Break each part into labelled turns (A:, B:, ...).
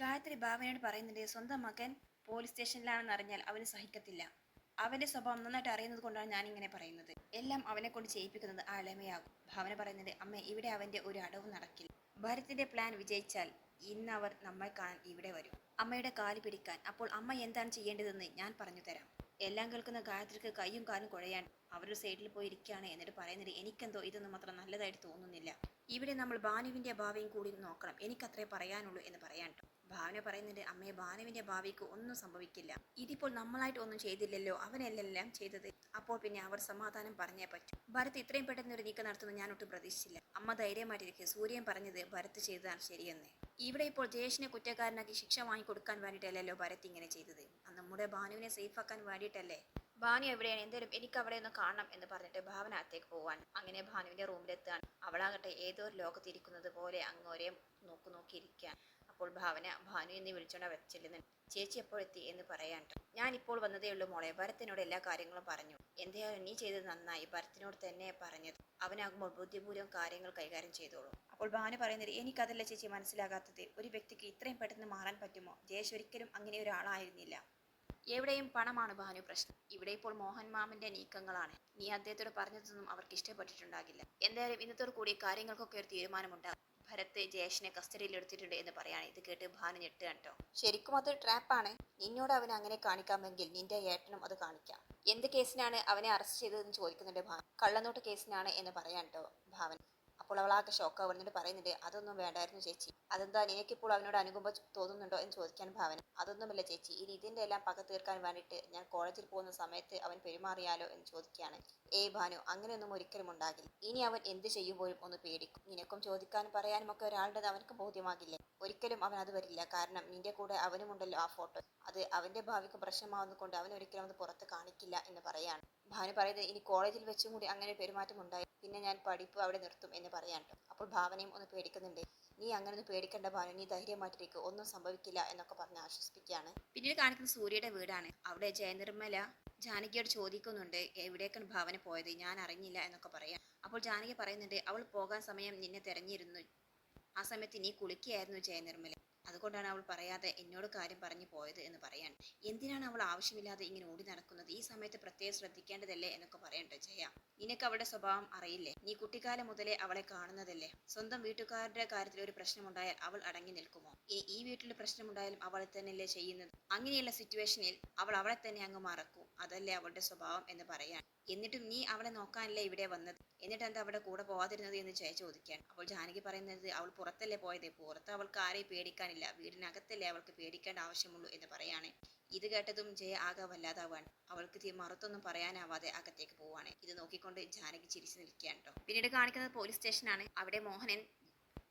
A: ഗായത്രി ഭാവനയോട് പറയുന്നുണ്ട് സ്വന്തം മകൻ പോലീസ് സ്റ്റേഷനിലാണെന്ന് അറിഞ്ഞാൽ അവന് സഹിക്കത്തില്ല. അവന്റെ സ്വഭാവം നന്നായിട്ട് അറിയുന്നത് കൊണ്ടാണ് ഞാൻ ഇങ്ങനെ പറയുന്നത്. എല്ലാം അവനെ കൊണ്ട് ചെയ്യിപ്പിക്കുന്നത് ആ ഇളമയാകും. ഭാവന പറയുന്നുണ്ട് അമ്മ ഇവിടെ അവന്റെ ഒരു അടവ് നടക്കില്ല. ഭരത്തിന്റെ പ്ലാൻ വിജയിച്ചാൽ ഇന്ന് അവർ നമ്മെ കാണാൻ ഇവിടെ വരും. അമ്മയുടെ കാൽ പിടിക്കാൻ. അപ്പോൾ അമ്മ എന്താണ് ചെയ്യേണ്ടതെന്ന് ഞാൻ പറഞ്ഞു തരാം. എല്ലാം കേൾക്കുന്ന ഗായത്രിക്ക് കൈയും കാലും കുഴയാൻ അവരുടെ സൈഡിൽ പോയി ഇരിക്കുകയാണ് എന്നിട്ട് പറയുന്നത് എനിക്കെന്തോ ഇതൊന്നും അത്ര നല്ലതായിട്ട് തോന്നുന്നില്ല. ഇവിടെ നമ്മൾ ബാനുവിന്റെ ഭാവിയും കൂടി നോക്കണം. എനിക്കത്രേ പറയാനുള്ളൂ എന്ന് പറയാൻ. ഭാവന പറയുന്നുണ്ട് അമ്മയെ ഭാനുവിന്റെ ഭാവിക്ക് ഒന്നും സംഭവിക്കില്ല. ഇതിപ്പോൾ നമ്മളായിട്ട് ഒന്നും ചെയ്തില്ലല്ലോ അവനെല്ലാം ചെയ്തത്. അപ്പോൾ പിന്നെ അവർ സമാധാനം പറഞ്ഞേ പറ്റൂ. ഭരത് ഇത്രയും പെട്ടെന്ന് ഒരു നീക്കം നടത്തുന്നത് ഞാൻ ഒട്ടും പ്രതീക്ഷിച്ചില്ല. അമ്മ ധൈര്യമായിട്ടിരിക്കെ സൂര്യൻ പറഞ്ഞത് ഭരത് ചെയ്തതാണ് ശരിയെന്ന്. ഇവിടെ ഇപ്പോൾ ജയേഷിനെ കുറ്റക്കാരനാക്കി ശിക്ഷ വാങ്ങിക്കൊടുക്കാൻ വേണ്ടിയിട്ടല്ലല്ലോ ഭരത് ഇങ്ങനെ ചെയ്തത്. നമ്മുടെ ഭാനുവിനെ സേഫാക്കാൻ വേണ്ടിയിട്ടല്ലേ? ഭാനു എവിടെയാണ്? എന്തേലും എനിക്ക് അവിടെ ഒന്ന് കാണണം എന്ന് പറഞ്ഞിട്ട് ഭാവന അകത്തേക്ക് പോവാൻ അങ്ങനെ ഭാനുവിന്റെ റൂമിലെത്താൻ അവളാകട്ടെ ഏതോ ഒരു ലോകത്തിരിക്കുന്നത് പോലെ അങ്ങോരെ നോക്കു നോക്കിയിരിക്കാൻ അപ്പോൾ ഭാവന ഭാനു എന്ന് വിളിച്ചോണ്ട് അവർ ചെല്ലുന്നുണ്ട് ചേച്ചി എപ്പോഴെത്തി എന്ന് പറയാൻ ഞാൻ ഇപ്പോൾ വന്നതേ ഉള്ളൂ മോളെ. ഭരത്തിനോട് എല്ലാ കാര്യങ്ങളും പറഞ്ഞു. എന്തായാലും നീ ചെയ്തത് നന്നായി. ഭരത്തിനോട് തന്നെ പറഞ്ഞത്. അവനാകുമ്പോൾ ബുദ്ധിപൂർവം കാര്യങ്ങൾ കൈകാര്യം ചെയ്തോളൂ. അപ്പോൾ ഭാനു പറയുന്നത് എനിക്കതല്ല ചേച്ചി മനസ്സിലാകാത്തത്. ഒരു വ്യക്തിക്ക് ഇത്രയും പെട്ടെന്ന് മാറാൻ പറ്റുമോ? ജയേഷ് ഒരിക്കലും അങ്ങനെ ഒരാളായിരുന്നില്ല. എവിടെയും പണമാണ് ഭാനു പ്രശ്നം. ഇവിടെ ഇപ്പോൾ മോഹൻ മാമന്റെ നീക്കങ്ങളാണ്. നീ അദ്ദേഹത്തോട് പറഞ്ഞതൊന്നും അവർക്ക് ഇഷ്ടപ്പെട്ടിട്ടുണ്ടാകില്ല. എന്തായാലും ഇന്നത്തോടു കൂടി കാര്യങ്ങൾക്കൊക്കെ ഒരു തീരുമാനമുണ്ടാകും. ഭരത് ജയേഷിനെ കസ്റ്റഡിയിൽ എടുത്തിട്ടുണ്ട് എന്ന് പറയാണ്. ഇത് കേട്ട് ഭാനു ഞെട്ടുക കേട്ടോ. ശരിക്കും അത് ട്രാപ്പാണ് നിന്നോട് അവനെ അങ്ങനെ കാണിക്കാമെങ്കിൽ നിന്റെ ഏട്ടനും അത് കാണിക്കാം. എന്ത് കേസിനാണ് അവനെ അറസ്റ്റ് ചെയ്തതെന്ന് ചോദിക്കുന്നുണ്ട് ഭാവൻ കള്ളനോട്ട് കേസിനാണ് എന്ന് പറയാൻ കേട്ടോ ഭാവൻ അപ്പോൾ ഷോക്ക് ആവുന്നുണ്ട് പറയുന്നുണ്ട്. അതൊന്നും വേണ്ടായിരുന്നു ചേച്ചി. അതെന്താ നിനക്കിപ്പോൾ അവനോട് അനുകമ്പ തോന്നുന്നുണ്ടോ എന്ന് ചോദിക്കാൻ ഭാവന. അതൊന്നുമില്ല ചേച്ചി. ഇനി ഇതിന്റെ എല്ലാം പക തീർക്കാൻ വേണ്ടിയിട്ട് ഞാൻ കോളേജിൽ പോകുന്ന സമയത്ത് അവൻ പെരുമാറിയാലോ എന്ന് ചോദിക്കുകയാണ്. ഏയ് ഭാനു അങ്ങനെയൊന്നും ഒരിക്കലും ഉണ്ടാകില്ല. ഇനി അവൻ എന്ത് ചെയ്യുമ്പോഴും ഒന്ന് പേടിക്കും. നിനക്കും ചോദിക്കാനും പറയാനും ഒക്കെ ഒരാളുടെ അവനക്ക് ബോധ്യമാകില്ലേ. ഒരിക്കലും അവൻ അത് വരില്ല. കാരണം നിന്റെ കൂടെ അവനുമുണ്ടല്ലോ ആ ഫോട്ടോ. അത് അവന്റെ ഭാവിക്ക് പ്രശ്നമാവുന്നത് കൊണ്ട് അവൻ ഒരിക്കലും അത് പുറത്ത് കാണിക്കില്ല എന്ന് പറയാണ്. ഭാനു പറയുന്നത് ഇനി കോളേജിൽ വെച്ചും കൂടി അങ്ങനെ പെരുമാറ്റം ഉണ്ടായി പിന്നെ ഞാൻ പഠിപ്പ് അവിടെ നിർത്തും എന്ന് പറയാൻ. അപ്പോൾ ഭാവനയും ഒന്ന് പേടിക്കുന്നുണ്ട്. നീ അങ്ങനെ ഒന്ന് പേടിക്കേണ്ട ഭാവന നീ ധൈര്യമായിട്ടിരിക്കും. ഒന്നും സംഭവിക്കില്ല എന്നൊക്കെ പറഞ്ഞ് ആശ്വസിപ്പിക്കുകയാണ്. പിന്നീട് കാണിക്കുന്ന സൂര്യയുടെ വീടാണ്. അവിടെ ജയനിർമ്മല ജാനകിയോട് ചോദിക്കുന്നുണ്ട് എവിടേക്കാണ് ഭാവന പോയത്? ഞാൻ അറിഞ്ഞില്ല എന്നൊക്കെ പറയാം. അപ്പോൾ ജാനകി പറയുന്നുണ്ട് അവൾ പോകാൻ സമയം നിന്നെ തെരഞ്ഞിരുന്നു. ആ സമയത്ത് നീ കുളിക്കുകയായിരുന്നു ജയനിർമ്മല. അതുകൊണ്ടാണ് അവൾ പറയാതെ എന്നോട് കാര്യം പറഞ്ഞു പോയത് എന്ന് പറയാൻ. എന്തിനാണ് അവൾ ആവശ്യമില്ലാതെ ഇങ്ങനെ ഓടി നടക്കുന്നത്? ഈ സമയത്ത് പ്രത്യേകം ശ്രദ്ധിക്കേണ്ടതല്ലേ എന്നൊക്കെ പറയണ്ട ജയ. നിനക്ക് അവളുടെ സ്വഭാവം അറിയില്ലേ? നീ കുട്ടിക്കാലം മുതലേ അവളെ കാണുന്നതല്ലേ? സ്വന്തം വീട്ടുകാരുടെ കാര്യത്തിൽ ഒരു പ്രശ്നമുണ്ടായാൽ അവൾ അടങ്ങി നിൽക്കുമോ? ഇനി ഈ വീട്ടിൽ പ്രശ്നമുണ്ടായാലും അവളെ തന്നെയല്ലേ ചെയ്യുന്നത്? അങ്ങനെയുള്ള സിറ്റുവേഷനിൽ അവൾ അവളെ തന്നെ അങ്ങ് മറക്കും. അതല്ലേ അവളുടെ സ്വഭാവം എന്ന് പറയാൻ. എന്നിട്ടും നീ അവളെ നോക്കാനല്ലേ ഇവിടെ വന്നത്? എന്നിട്ട് എന്താ അവിടെ കൂടെ പോവാതിരുന്നത് എന്ന് ജയ ചോദിക്കാൻ. അപ്പോൾ ജാനകി പറയുന്നത് അവൾ പുറത്തല്ലേ പോയത്? പുറത്ത് അവൾക്ക് ആരെയും പേടിക്കാനില്ല. വീടിനകത്തല്ലേ അവൾക്ക് പേടിക്കേണ്ട ആവശ്യമുള്ളൂ എന്ന് പറയാണ്. ഇത് കേട്ടതും ജയ ആകെ വല്ലാതാവാണ്. അവൾക്ക് മറുത്തൊന്നും പറയാനാവാതെ അകത്തേക്ക് പോവാണ്. ഇത് നോക്കിക്കൊണ്ട് ജാനകി ചിരിച്ചു നിൽക്കുകയാണ് കേട്ടോ. പിന്നീട് കാണിക്കുന്നത് പോലീസ് സ്റ്റേഷനാണ്. അവിടെ മോഹനൻ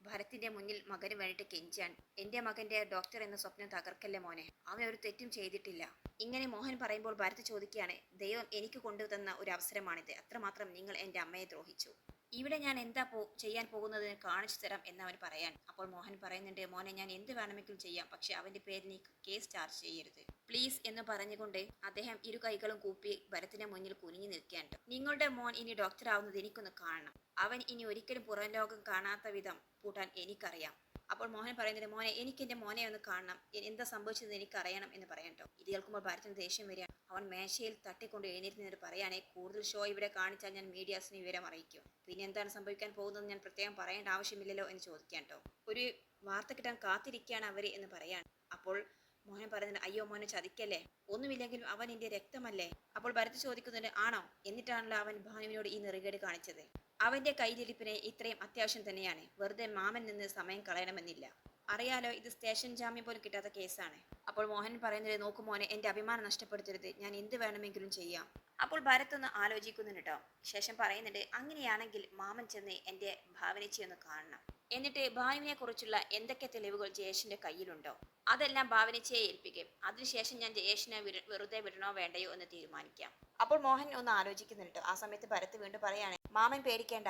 A: ഭരത്തിന്റെ മുന്നിൽ മകന് വേണ്ടിയിട്ട് കെഞ്ചാൻ. എന്റെ മകന്റെ ഡോക്ടർ എന്ന സ്വപ്നം തകർക്കല്ലേ മോനെ? അവൻ ഒരു തെറ്റും ചെയ്തിട്ടില്ല. ഇങ്ങനെ മോഹൻ പറയുമ്പോൾ ഭരത് ചോദിക്കുകയാണ് ദൈവം എനിക്ക് കൊണ്ടുതന്ന ഒരു അവസരമാണിത്. അത്രമാത്രം നിങ്ങൾ എന്റെ അമ്മയെ ദ്രോഹിച്ചു. ഇവിടെ ഞാൻ എന്താ പോ ചെയ്യാൻ പോകുന്നതിന് കാണിച്ചു തരാം എന്ന് അവൻ പറയാൻ. അപ്പോൾ മോഹൻ പറയുന്നുണ്ട് മോനെ ഞാൻ എന്ത് വേണമെങ്കിലും ചെയ്യാം. പക്ഷെ അവന്റെ പേരിൽ നീ കേസ് ചാർജ് ചെയ്യരുത്. പ്ലീസ് എന്ന് പറഞ്ഞുകൊണ്ട് അദ്ദേഹം ഇരു കൈകളും കൂപ്പി ഭരത്തിന് മുന്നിൽ കുനിഞ്ഞു നിൽക്കേണ്ട നിങ്ങളുടെ മോൻ ഇനി ഡോക്ടർ ആവുന്നത് എനിക്കൊന്ന് കാണണം. അവൻ ഇനി ഒരിക്കലും പുറം ലോകം കാണാത്ത വിധം പൂട്ടാൻ എനിക്കറിയാം. അപ്പോൾ മോഹൻ പറയുന്നത് മോനെ എനിക്ക് എന്റെ മോനെ ഒന്ന് കാണണം. എന്താ സംഭവിച്ചത് എനിക്കറിയണം എന്ന് പറയണ്ടോ ഇത് കേൾക്കുമ്പോൾ ഭരത്തിന് ദേഷ്യം വരികയാണ് അവൻ മേശയിൽ തട്ടിക്കൊണ്ട് എഴുന്നേറ്റ് നിന്നിട്ട് പറയാനേ കൂടുതൽ ഷോ ഇവിടെ കാണിച്ചാൽ ഞാൻ മീഡിയാസിന് വിവരം അറിയിക്കും. പിന്നെ എന്താണ് സംഭവിക്കാൻ പോകുന്നത് ഞാൻ പ്രത്യേകം പറയേണ്ട ആവശ്യമില്ലല്ലോ എന്ന് ചോദിക്കാൻ ഒരു വാർത്ത കിട്ടാൻ കാത്തിരിക്കുകയാണ് അവർ എന്ന് പറയാൻ അപ്പോൾ മോഹൻ പറഞ്ഞത് അയ്യോ മോനെ ചതിക്കല്ലേ? ഒന്നുമില്ലെങ്കിലും അവൻ എന്റെ രക്തമല്ലേ? അപ്പോൾ ഭരത് ചോദിക്കുന്നുണ്ട് ആണോ? എന്നിട്ടാണല്ലോ അവൻ ഭാനുവിനോട് ഈ നെറുകേട് കാണിച്ചത്? അവന്റെ കയ്യിലിരിപ്പിന് ഇത്രയും അത്യാവശ്യം തന്നെയാണ്. വെറുതെ മാമൻ നിന്ന് സമയം കളയണമെന്നില്ല. അറിയാലോ ഇത് സ്റ്റേഷൻ ജാമ്യം പോലും കിട്ടാത്ത കേസാണ്. അപ്പോൾ മോഹൻ പറയുന്നത് നോക്കു മോനെ എന്റെ അഭിമാനം നഷ്ടപ്പെടുത്തരുത്. ഞാൻ എന്ത് വേണമെങ്കിലും ചെയ്യാം. അപ്പോൾ ഭരത് ഒന്ന് ആലോചിക്കുന്നുണ്ട് കേട്ടോ. ശേഷം പറയുന്നുണ്ട് അങ്ങനെയാണെങ്കിൽ മാമൻ ചെന്ന് എന്റെ ഭാവനച്ചി ഒന്ന് കാണണം. എന്നിട്ട് ഭാനുവിനെ കുറിച്ചുള്ള എന്തൊക്കെ തെളിവുകൾ ജയേഷിന്റെ കയ്യിലുണ്ടോ? അതെല്ലാം ഭാവനച്ചയെ ഏൽപ്പിക്കും. അതിനുശേഷം ഞാൻ ജയേഷിനെ വെറുതെ വിടണോ വേണ്ടയോ എന്ന് തീരുമാനിക്കാം. അപ്പോൾ മോഹൻ ഒന്ന് ആലോചിക്കുന്നുണ്ട്. ആ സമയത്ത് ഭരത് വീണ്ടും പറയാണ് മാമൻ പേടിക്കേണ്ട.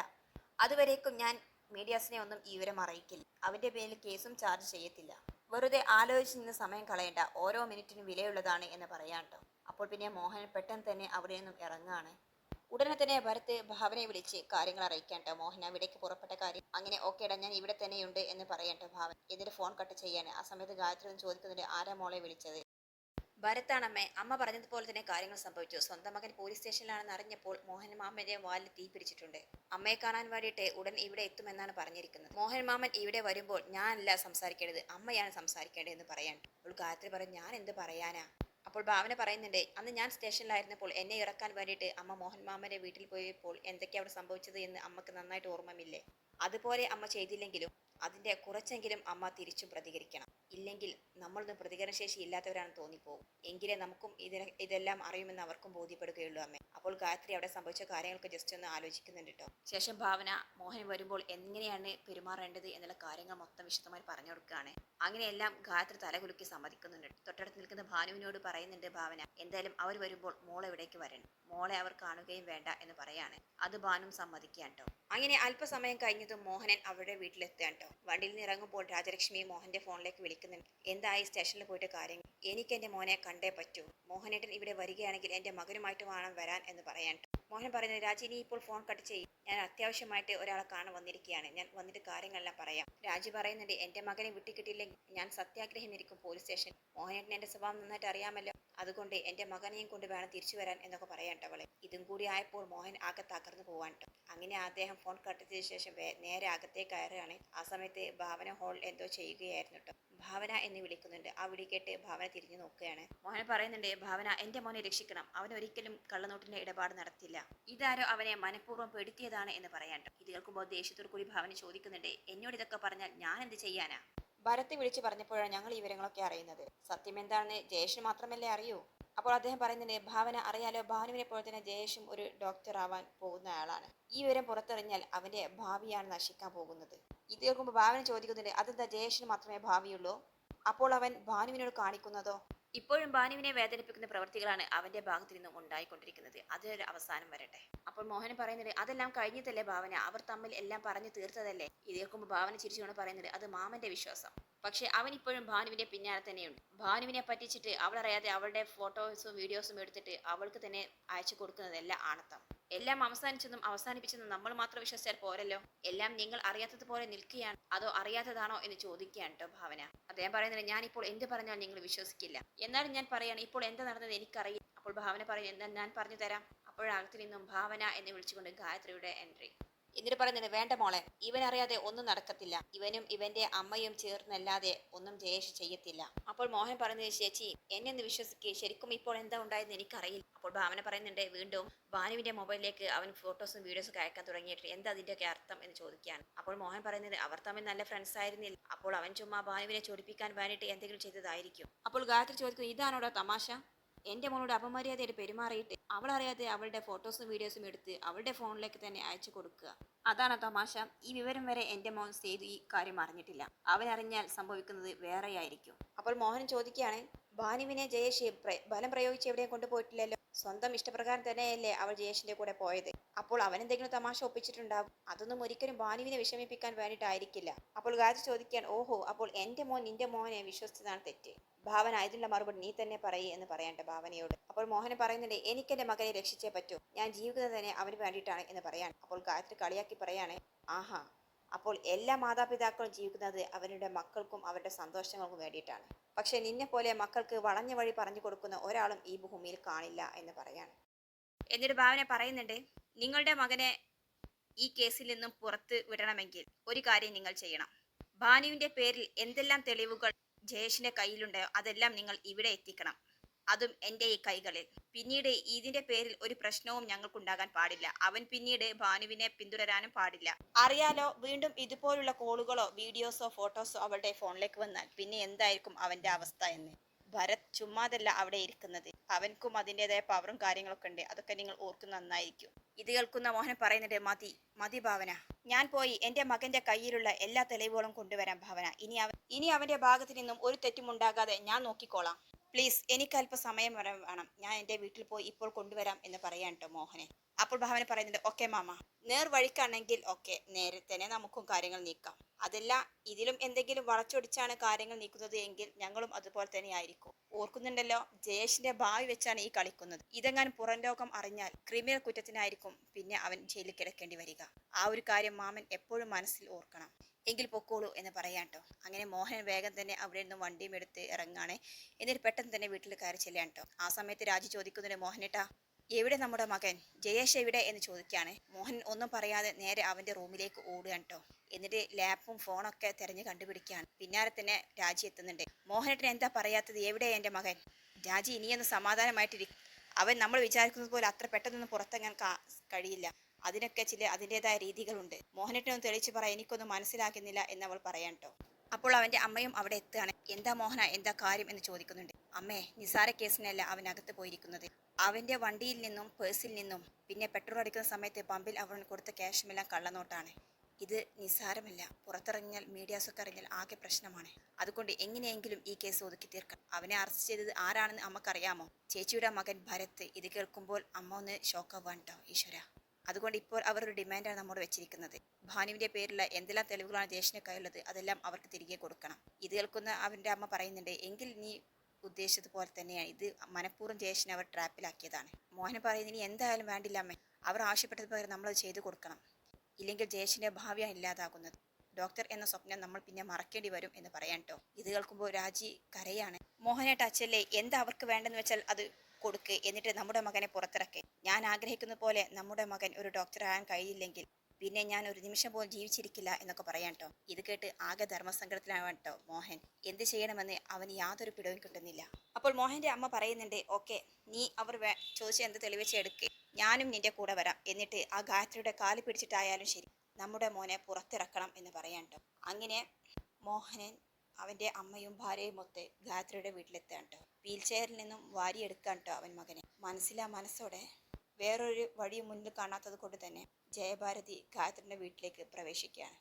A: അതുവരേക്കും ഞാൻ മീഡിയാസിനെ ഒന്നും ഈ വിവരം അറിയിക്കില്ല. അവന്റെ പേരിൽ കേസും ചാർജ് ചെയ്യത്തില്ല. വെറുതെ ആലോചിച്ച് നിന്ന് സമയം കളയേണ്ട. ഓരോ മിനിറ്റിനും വിലയുള്ളതാണ് എന്ന് പറയാണ്ടോ അപ്പോൾ പിന്നെ മോഹൻ പെട്ടെന്ന് തന്നെ അവിടെ നിന്നും ഇറങ്ങാണ് ഉടനെ തന്നെ ഭരത് ഭാവനയെ വിളിച്ച് കാര്യങ്ങൾ അറിയിക്കാൻ ട്ടോ. മോഹൻ അവിടേക്ക് പുറപ്പെട്ട കാര്യം അങ്ങനെ ഓക്കേടാ ഞാൻ ഇവിടെ തന്നെയുണ്ട് എന്ന് പറയട്ടെ ഭാവൻ. എന്നിട്ട് ഫോൺ കട്ട് ചെയ്യാണ് ആ സമയത്ത് ഗായത്രി ഒന്ന് ചോദിക്കുന്നുണ്ട് ആരാ മോളെ വിളിച്ചത്? ഭരത്താണമ്മേ അമ്മ പറഞ്ഞതുപോലെ തന്നെ കാര്യങ്ങൾ സംഭവിച്ചു. സ്വന്തം മകൻ പോലീസ് സ്റ്റേഷനിലാണെന്ന് അറിഞ്ഞപ്പോൾ മോഹൻ മാമന്റെ വാലിൽ തീ പിടിച്ചിട്ടുണ്ട്. അമ്മയെ കാണാൻ വേണ്ടിയിട്ട് ഉടൻ ഇവിടെ എത്തുമെന്നാണ് പറഞ്ഞിരിക്കുന്നത്. മോഹൻ മാമൻ ഇവിടെ വരുമ്പോൾ ഞാനല്ല സംസാരിക്കേണ്ടത് അമ്മയാണ് സംസാരിക്കേണ്ടത് എന്ന് പറയാൻ അവൾ ഗായത്രി പറഞ്ഞു ഞാൻ എന്ത് പറയാനാ? അപ്പോൾ ഭാവന പറയുന്നുണ്ട് അന്ന് ഞാൻ സ്റ്റേഷനിലായിരുന്നപ്പോൾ എന്നെ ഇറക്കാൻ വേണ്ടിയിട്ട് അമ്മ മോഹൻ മാമന്റെ വീട്ടിൽ പോയപ്പോൾ എന്തൊക്കെയാണ് അവിടെ സംഭവിച്ചത് എന്ന് അമ്മയ്ക്ക് നന്നായിട്ട് ഓർമ്മമില്ലേ? അതുപോലെ അമ്മ ചെയ്തില്ലെങ്കിലും അതിന്റെ കുറച്ചെങ്കിലും അമ്മ തിരിച്ചും പ്രതികരിക്കണം. ഇല്ലെങ്കിൽ നമ്മളൊന്നും പ്രതികരണശേഷി ഇല്ലാത്തവരാണെന്ന് തോന്നിപ്പോകും എങ്കിലേ നമുക്കും ഇതിനെ ഇതെല്ലാം അറിയുമെന്ന് അവർക്കും ബോധ്യപ്പെടുകയുള്ളൂ അമ്മേ. അപ്പോൾ ഗായത്രി അവിടെ സംഭവിച്ച കാര്യങ്ങളൊക്കെ ജസ്റ്റ് ഒന്ന് ആലോചിക്കുന്നുണ്ട് കേട്ടോ ശേഷം ഭാവന മോഹൻ വരുമ്പോൾ എങ്ങനെയാണ് പെരുമാറേണ്ടത്? എന്നുള്ള കാര്യങ്ങൾ മൊത്തം വിശദമായി പറഞ്ഞു കൊടുക്കുകയാണ്. അങ്ങനെയെല്ലാം ഗായത്രി തലകുലുക്കി സമ്മതിക്കുന്നുണ്ട്. തൊട്ടടുത്ത് നിൽക്കുന്ന ഭാനുവിനോട് പറയുന്നുണ്ട് ഭാവന എന്തായാലും അവർ വരുമ്പോൾ മോൾ എവിടേക്ക് വരണം. മോളെ അവർ കാണുകയും വേണ്ട എന്ന് പറയാണ്. അത് ഭാനും സമ്മതിക്കാട്ടോ അങ്ങനെ അല്പസമയം കഴിഞ്ഞതും മോഹനൻ അവരുടെ വീട്ടിലെത്തുകയാണ് കേട്ടോ വണ്ടിയിൽ നിന്ന് ഇറങ്ങുമ്പോൾ രാജലക്ഷ്മി മോഹന്റെ ഫോണിലേക്ക് വിളിക്കുന്നുണ്ട് എന്തായി സ്റ്റേഷനിൽ പോയിട്ട് കാര്യങ്ങൾ? എനിക്ക് എന്റെ മോനെ കണ്ടേ പറ്റൂ. മോഹനേട്ടൻ ഇവിടെ വരികയാണെങ്കിൽ എന്റെ മകനുമായിട്ട് വേണം വരാൻ എന്ന് പറയാൻ. മോഹൻ പറയുന്നത് രാജി ഇപ്പോൾ ഫോൺ കട്ട് ചെയ്യും. ഞാൻ അത്യാവശ്യമായിട്ട് ഒരാളെ കാണാൻ വന്നിരിക്കുകയാണ്. ഞാൻ വന്നിട്ട് കാര്യങ്ങളെല്ലാം പറയാം. രാജി പറയുന്നുണ്ട് എന്റെ മകനെ വിട്ടിക്കിട്ടില്ലെങ്കിൽ ഞാൻ സത്യാഗ്രഹം ഇരിക്കും പോലീസ് സ്റ്റേഷൻ മോഹനേട്ടൻ എന്റെ സ്വഭാവം നന്നായിട്ട് അറിയാമല്ലോ. അതുകൊണ്ട് എന്റെ മകനെയും കൊണ്ട് വേണം തിരിച്ചു വരാൻ എന്നൊക്കെ പറയാൻ അവളെ. ഇതും കൂടി ആയപ്പോൾ മോഹൻ ആകെ തകർന്നു പോവാൻ അങ്ങനെ അദ്ദേഹം ഫോൺ കട്ട് ചെയ്ത ശേഷം നേരെ അകത്തേക്ക് കയറുകയാണ്. ആ സമയത്ത് ഭാവന ഹോൾ എന്തോ ചെയ്യുകയായിരുന്നു കേട്ടോ. ഭാവന എന്ന് വിളിക്കുന്നുണ്ട്. ആ വിളി കേട്ട് ഭാവന തിരിഞ്ഞു നോക്കുകയാണ്. മോഹൻ പറയുന്നുണ്ട് ഭാവന എന്റെ മോനെ രക്ഷിക്കണം. അവൻ ഒരിക്കലും കള്ളനോട്ടിന്റെ ഇടപാട് നടത്തില്ല. ഇതാരോ അവനെ മനഃപൂർവം പെടുത്തിയതാണ് എന്ന് പറയാൻ. ഇത് കേൾക്കുമ്പോൾ ദേഷ്യത്തോടു കൂടി ഭാവന ചോദിക്കുന്നുണ്ട് എന്നോട് ഇതൊക്കെ പറഞ്ഞാൽ ഞാൻ എന്ത് ചെയ്യാനാ? ഭരത്തെ വിളിച്ച് പറഞ്ഞപ്പോഴാണ് ഞങ്ങൾ ഈ വിവരങ്ങളൊക്കെ അറിയുന്നത്. സത്യം എന്താണെന്ന് ജയേഷിന് മാത്രമല്ലേ അറിയൂ? അപ്പോൾ അദ്ദേഹം പറയുന്നുണ്ട് ഭാവന അറിയാലോ ഭാനുവിനെ പോലെ തന്നെ ജയേഷും ഒരു ഡോക്ടർ ആവാൻ പോകുന്ന ആളാണ്. ഈ വിവരം പുറത്തെറിഞ്ഞാൽ അവന്റെ ഭാവിയാണ് നശിക്കാൻ പോകുന്നത്. ഇത് കേൾക്കുമ്പോൾ ഭാവന ചോദിക്കുന്നുണ്ട് അതെന്താ ജയേഷിന് മാത്രമേ ഭാവിയുള്ളൂ? അപ്പോൾ അവൻ ഭാനുവിനോട് കാണിക്കുന്നതോ? ഇപ്പോഴും ഭാനുവിനെ വേദനിപ്പിക്കുന്ന പ്രവൃത്തികളാണ് അവന്റെ ഭാഗത്തു നിന്നും ഉണ്ടായിക്കൊണ്ടിരിക്കുന്നത്. അതൊരു അവസാനം വരട്ടെ. അപ്പോൾ മോഹൻ പറയുന്നത് അതെല്ലാം കഴിഞ്ഞതല്ലേ ഭാവന? അവർ തമ്മിൽ എല്ലാം പറഞ്ഞു തീർത്തതല്ലേ? ഇത് കേൾക്കുമ്പോൾ ഭാവന ചിരിച്ചുകൊണ്ട് പറയുന്നത് അത് മാമന്റെ വിശ്വാസം. പക്ഷെ അവൻ ഇപ്പോഴും ഭാനുവിന്റെ പിന്നാലെ തന്നെയുണ്ട്. ഭാനുവിനെ പറ്റിച്ചിട്ട് അവളറിയാതെ അവളുടെ ഫോട്ടോസും വീഡിയോസും എടുത്തിട്ട് അവൾക്ക് തന്നെ അയച്ചു കൊടുക്കുന്നതല്ല ആണത്തം. എല്ലാം അവസാനിച്ചെന്നും അവസാനിപ്പിച്ചെന്നും നമ്മൾ മാത്രം വിശ്വസിച്ചാൽ പോരല്ലോ. എല്ലാം നിങ്ങൾ അറിയാത്തതുപോലെ നിൽക്കുകയാണ്. അതോ അറിയാത്തതാണോ എന്ന് ചോദിക്കുകയാണ് കേട്ടോ ഭാവന. അദ്ദേഹം പറയുന്നത് ഞാൻ ഇപ്പോൾ എന്ത് പറഞ്ഞാൽ നിങ്ങൾ വിശ്വസിക്കില്ല. എന്നാലും ഞാൻ പറയാണ് ഇപ്പോൾ എന്താ നടന്നത് എനിക്കറിയില്ല. അപ്പോൾ ഭാവന പറയും എന്നാൽ ഞാൻ പറഞ്ഞു തരാം അപ്പോഴകത്ത് നിന്നും ഭാവന എന്ന് വിളിച്ചുകൊണ്ട് ഗായത്രിയുടെ എൻട്രി എന്നിട്ട് പറയുന്നുണ്ട് വേണ്ട മോളെ ഇവൻ അറിയാതെ ഒന്നും നടക്കത്തില്ല. ഇവനും ഇവന്റെ അമ്മയും ചേർന്നല്ലാതെ ഒന്നും ജയേഷ് ചെയ്യത്തില്ല. അപ്പോൾ മോഹൻ പറയുന്നത് ചേച്ചി എന്നെ ഒന്ന് വിശ്വസിക്കുക ശരിക്കും ഇപ്പോൾ എന്താ ഉണ്ടായെന്ന് എനിക്കറിയില്ല. അപ്പോൾ ഭാവന പറയുന്നുണ്ട് വീണ്ടും ഭാനുവിന്റെ മൊബൈലിലേക്ക് അവൻ ഫോട്ടോസും വീഡിയോസും അയക്കാൻ തുടങ്ങിയിട്ട് എന്താ അതിന്റെയൊക്കെ അർത്ഥം? എന്ന് ചോദിക്കുകയാണ്. അപ്പോൾ മോഹൻ പറയുന്നത് അവർ തമ്മിൽ നല്ല ഫ്രണ്ട്സ് ആയിരുന്നില്ല. അപ്പോൾ അവൻ ചുമ്മാ ഭാനുവിനെ ചൊടിപ്പിക്കാൻ വേണ്ടിയിട്ട് എന്തെങ്കിലും ചെയ്തതായിരിക്കും. അപ്പോൾ ഗായത്രി ചോദിക്കും ഇതാണോടോ തമാശ? എന്റെ മോളോട് അപമര്യാദയായിട്ട് പെരുമാറിയിട്ട് അവളറിയാതെ അവളുടെ ഫോട്ടോസും വീഡിയോസും എടുത്ത് അവളുടെ ഫോണിലേക്ക് തന്നെ അയച്ചു കൊടുക്കുക. അതാണ് തമാശ. ഈ വിവരം വരെ എന്റെ മോൻ സേതു ഈ കാര്യം അറിഞ്ഞിട്ടില്ല. അവനറിഞ്ഞാൽ സംഭവിക്കുന്നത് വേറെയായിരിക്കും. അപ്പോൾ മോഹൻ ചോദിക്കുകയാണ് ഭാനുവിനെ ജയേഷ് ബലം പ്രയോഗിച്ച് എവിടെയും കൊണ്ടുപോയിട്ടില്ലല്ലോ? സ്വന്തം ഇഷ്ടപ്രകാരം തന്നെയല്ലേ അവൾ ജയേഷിന്റെ കൂടെ പോയത്? അപ്പോൾ അവൻ എന്തെങ്കിലും തമാശ ഒപ്പിച്ചിട്ടുണ്ടാകും അതൊന്നും ഒരിക്കലും ഭാനുവിനെ വിഷമിപ്പിക്കാൻ വേണ്ടിയിട്ടായിരിക്കില്ല. അപ്പോൾ ഗായത്രി ചോദിക്കാൻ ഓഹോ അപ്പോൾ എന്റെ മോൻ നിന്റെ മോനെ വിശ്വസിച്ചതാണ് തെറ്റ്. ഭാവന ഇതിനുള്ള മറുപടി നീ തന്നെ പറയേ എന്ന് പറയണ്ട ഭാവനയോട്. അപ്പോൾ മോഹൻ പറയുന്നുണ്ട് എനിക്ക് എന്റെ മകനെ രക്ഷിച്ചേ പറ്റൂ. ഞാൻ ജീവിക്കുന്നത് തന്നെ അവന് വേണ്ടിയിട്ടാണ് എന്ന് പറയാണ്. അപ്പോൾ ഗായത്രി കളിയാക്കി പറയാണ് ആഹാ അപ്പോൾ എല്ലാ മാതാപിതാക്കളും ജീവിക്കുന്നത് അവരുടെ മക്കൾക്കും അവരുടെ സന്തോഷങ്ങൾക്കും വേണ്ടിയിട്ടാണ്. പക്ഷെ നിന്നെ പോലെ മക്കൾക്ക് വളഞ്ഞ വഴി പറഞ്ഞു കൊടുക്കുന്ന ഒരാളും ഈ ഭൂമിയിൽ കാണില്ല എന്ന് പറയാണ്. എന്നിട്ട് ഭാവന പറയുന്നുണ്ട് നിങ്ങളുടെ മകനെ ഈ കേസിൽ നിന്നും പുറത്ത് വിടണമെങ്കിൽ ഒരു കാര്യം നിങ്ങൾ ചെയ്യണം. ഭാനുവിന്റെ പേരിൽ എന്തെല്ലാം തെളിവുകൾ ജയേഷിന്റെ കയ്യിലുണ്ടോ അതെല്ലാം നിങ്ങൾ ഇവിടെ എത്തിക്കണം. അതും എന്റെ ഈ കൈകളിൽ. പിന്നീട് ഇതിന്റെ പേരിൽ ഒരു പ്രശ്നവും ഞങ്ങൾക്കുണ്ടാകാൻ പാടില്ല. അവൻ പിന്നീട് ഭാനുവിനെ പിന്തുടരാനും പാടില്ല. അറിയാലോ വീണ്ടും ഇതുപോലുള്ള കോളുകളോ വീഡിയോസോ ഫോട്ടോസോ അവളുടെ ഫോണിലേക്ക് വന്നാൽ പിന്നെ എന്തായിരിക്കും അവന്റെ അവസ്ഥ എന്ന്. ഭരത് ചുമ്മാതല്ല അവിടെ ഇരിക്കുന്നത്. അവൻക്കും അതിന്റെതായ പവറും കാര്യങ്ങളൊക്കെ ഉണ്ട്. അതൊക്കെ നിങ്ങൾ ഓർക്കുന്ന നന്നായിരിക്കും. ഇത് കേൾക്കുന്ന മോഹൻ പറയുന്നുണ്ട് മതി മതി ഭാവന. ഞാൻ പോയി എന്റെ മകന്റെ കയ്യിലുള്ള എല്ലാ തെളിവുകളും കൊണ്ടുവരാം ഭാവന. ഇനി അവൻ ഇനി അവന്റെ ഭാഗത്തു നിന്നും ഒരു തെറ്റും ഉണ്ടാകാതെ ഞാൻ നോക്കിക്കോളാം. പ്ലീസ് എനിക്ക് അല്പം സമയം വരെ വേണം. ഞാൻ എന്റെ വീട്ടിൽ പോയി ഇപ്പോൾ കൊണ്ടുവരാം എന്ന് പറയാൻ കേട്ടോ മോഹനെ അപ്പോൾ ഭാവന പറയുന്നുണ്ട് ഓക്കെ മാമ. നേർ വഴിക്കാണെങ്കിൽ ഓക്കെ. നേരെ തന്നെ നമുക്കും കാര്യങ്ങൾ നീക്കാം. അതല്ല ഇതിലും എന്തെങ്കിലും വളച്ചൊടിച്ചാണ് കാര്യങ്ങൾ നീക്കുന്നത് എങ്കിൽ ഞങ്ങളും അതുപോലെ തന്നെ ആയിരിക്കും ഓർക്കുന്നുണ്ടല്ലോ ജയേഷിന്റെ ഭാവി വെച്ചാണ് ഈ കളിക്കുന്നത്. ഇതെങ്ങാനും പുറം ലോകം അറിഞ്ഞാൽ ക്രിമിനൽ കുറ്റത്തിനായിരിക്കും പിന്നെ അവൻ ജയിലിൽ കിടക്കേണ്ടി വരിക. ആ ഒരു കാര്യം മാമൻ എപ്പോഴും മനസ്സിൽ ഓർക്കണം. എങ്കിൽ പൊക്കോളൂ എന്ന് പറയാട്ടോ അങ്ങനെ മോഹൻ വേഗം തന്നെ അവിടെ നിന്ന് വണ്ടിയും എടുത്ത് ഇറങ്ങാണ്. എന്നിട്ട് പെട്ടെന്ന് തന്നെ വീട്ടിൽ കയറി ചെല്ലാൻ ആ സമയത്ത് രാജു ചോദിക്കുന്നുണ്ട് മോഹനേട്ടാ എവിടെ നമ്മുടെ മകൻ ജയേഷ് എവിടെ എന്ന് ചോദിക്കുകയാണ്. മോഹൻ ഒന്നും പറയാതെ നേരെ അവന്റെ റൂമിലേക്ക് ഓടുകയാണ് കേട്ടോ എന്നിട്ട് ലാപ്പും ഫോണൊക്കെ തിരഞ്ഞ് കണ്ടുപിടിക്കുകയാണ്. പിന്നാലെ തന്നെ രാജി എത്തുന്നുണ്ട്. മോഹനേട്ടൻ എന്താ പറയാത്തത്? എവിടെ എന്റെ മകൻ? രാജി ഇനിയൊന്ന് സമാധാനമായിട്ടിരിക്കും അവൻ നമ്മൾ വിചാരിക്കുന്നത് പോലെ അത്ര പെട്ടെന്നൊന്നും പുറത്തിറങ്ങാൻ കഴിയില്ല. അതിനൊക്കെ ചില അതിന്റെതായ രീതികളുണ്ട്. മോഹനേട്ടനൊന്ന് തെളിച്ച് പറ എനിക്കൊന്നും മനസ്സിലാക്കുന്നില്ല എന്ന് അവൾ പറയാൻ അപ്പോൾ അവന്റെ അമ്മയും അവിടെ എത്തുകയാണ്. എന്താ മോഹന? എന്താ കാര്യം എന്ന് ചോദിക്കുന്നുണ്ട്. അമ്മേ നിസാര കേസിനല്ല അവൻ അകത്ത് പോയിരിക്കുന്നത്. അവന്റെ വണ്ടിയിൽ നിന്നും പേഴ്സിൽ നിന്നും പിന്നെ പെട്രോൾ അടിക്കുന്ന സമയത്ത് പമ്പിൽ അവൻ കൊടുത്ത ക്യാഷുമെല്ലാം കള്ളനോട്ടാണ്. ഇത് നിസ്സാരമല്ല. പുറത്തിറങ്ങിയാൽ മീഡിയാസൊക്കെ അറിഞ്ഞാൽ ആകെ പ്രശ്നമാണ്. അതുകൊണ്ട് എങ്ങനെയെങ്കിലും ഈ കേസ് ഒതുക്കി തീർക്കണം അവനെ അറസ്റ്റ് ചെയ്തത് ആരാണെന്ന് അമ്മക്കറിയാമോ? ചേച്ചിയുടെ മകൻ ഭരത്. ഇത് കേൾക്കുമ്പോൾ അമ്മ ഒന്ന് ഷോക്കാവാൻ കേട്ടോ ഈശ്വര. അതുകൊണ്ട് ഇപ്പോൾ അവർ ഒരു ഡിമാൻഡാണ് നമ്മോട് വെച്ചിരിക്കുന്നത്. ഭാനുവിന്റെ പേരിലുള്ള എന്തെല്ലാം തെളിവുകളാണ് ജേഷിന്റെ കയ്യിലുള്ളത് അതെല്ലാം അവർക്ക് തിരികെ കൊടുക്കണം. ഇത് കേൾക്കുന്ന അവന്റെ അമ്മ പറയുന്നുണ്ട് എങ്കിൽ നീ ഉദ്ദേശിച്ചതുപോലെ തന്നെയാണ് ഇത് മനഃപൂർവം ജയേഷിനെ അവർ ട്രാപ്പിലാക്കിയതാണ്. മോഹൻ പറയുന്നതിന് എന്തായാലും വേണ്ടില്ല അമ്മേ. അവർ ആവശ്യപ്പെട്ടത് പകരം നമ്മളത് ചെയ്തു കൊടുക്കണം. ഇല്ലെങ്കിൽ ജയേഷിന്റെ ഭാവിയാണ് ഇല്ലാതാകുന്നത്. ഡോക്ടർ എന്ന സ്വപ്നം നമ്മൾ പിന്നെ മറക്കേണ്ടി വരും എന്ന് പറയാൻ കേട്ടോ ഇത് കേൾക്കുമ്പോൾ രാജി കരയാണ്. മോഹനേട്ട അച്ഛല്ലേ എന്താ അവർക്ക് വേണ്ടെന്ന് വെച്ചാൽ അത് കൊടുക്ക്. എന്നിട്ട് നമ്മുടെ മകനെ പുറത്തിറക്കേ. ഞാൻ ആഗ്രഹിക്കുന്ന പോലെ നമ്മുടെ മകൻ ഒരു ഡോക്ടർ ആകാൻ കഴിയില്ലെങ്കിൽ പിന്നെ ഞാൻ ഒരു നിമിഷം പോലും ജീവിച്ചിരിക്കില്ല എന്നൊക്കെ പറയാം കേട്ടോ ഇത് കേട്ട് ആകെ ധർമ്മസങ്കടത്തിലാവാൻ കേട്ടോ മോഹൻ. എന്ത് ചെയ്യണമെന്ന് അവന് യാതൊരു പിടവും കിട്ടുന്നില്ല. അപ്പോൾ മോഹന്റെ അമ്മ പറയുന്നുണ്ട് ഓക്കെ നീ അവർ ചോദിച്ച എന്ത് തെളിവെച്ച് ഞാനും നിന്റെ കൂടെ വരാം. എന്നിട്ട് ആ ഗായത്രിയുടെ കാൽ പിടിച്ചിട്ടായാലും ശരി. നമ്മുടെ മോനെ പുറത്തിറക്കണം എന്ന് പറയാം കേട്ടോ അങ്ങനെ മോഹനൻ അവന്റെ അമ്മയും ഭാര്യയും ഒത്ത് ഗായത്രിയുടെ വീട്ടിലെത്താൻ കേട്ടോ വീൽ ചെയറിൽ നിന്നും വാരിയെടുക്കാൻ കേട്ടോ അവൻ മകനെ. മനസ്സിലാ മനസ്സോടെ വേറൊരു വഴി മുന്നിൽ കാണാത്തത് കൊണ്ട് തന്നെ ജയഭാരതി ഗായത്രിയുടെ വീട്ടിലേക്ക് പ്രവേശിക്കുകയാണ്.